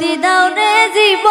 মুক্তি দাও রে জীব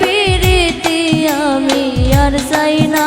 পীরিতি আমি আর যাই না।